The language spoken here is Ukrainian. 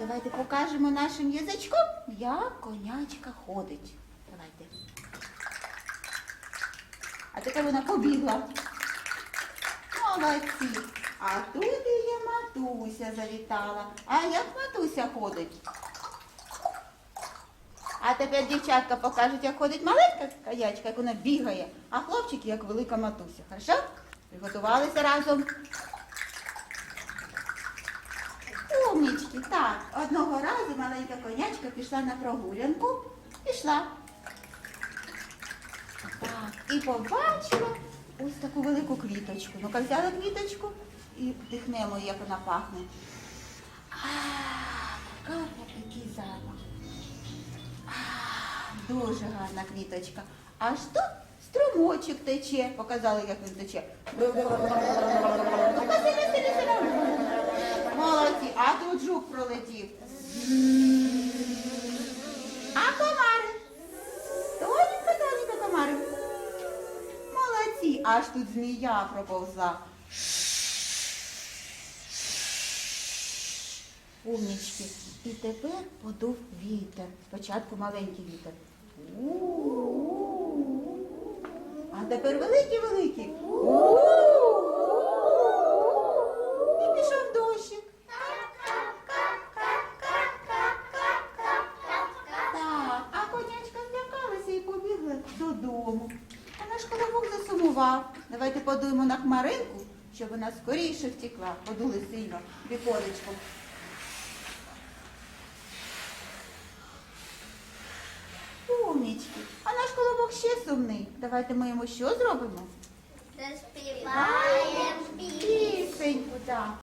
давайте покажемо нашим язичком, як конячка ходить. Давайте. А тепер вона побігла. Молодці. А тут є матуся завітала. А як матуся ходить? А тепер дівчатка покажуть, як ходить маленька конячка, як вона бігає, а хлопчики, як велика матуся. Хорошо? Приготувалися разом. Умнічки, так. Одного разу маленька конячка пішла на прогулянку. Пішла. Так, і побачила ось таку велику квіточку. Ну-ка взяла квіточку і вдихнемо, як вона пахне. А, який запах. Дуже гарна квіточка. Аж тут струмочок тече. Показали, як він тече. Ну-ка, сиди, сиди, сиди. Молодці, а тут жук пролетів. А комари? Тоненько, тоненько комари. Молодці, аж тут змія проповзла. Умнічки. І тепер подув вітер. Спочатку маленький вітер. А тепер великий-великий. Додому. А наш колобок засумував. Давайте подуємо на хмаринку, щоб вона скоріше втекла. Подули сильно віконечком. Умнічки. А наш колобок ще сумний. Давайте ми йому що зробимо? Заспіваєм пісню. Пісеньку, так.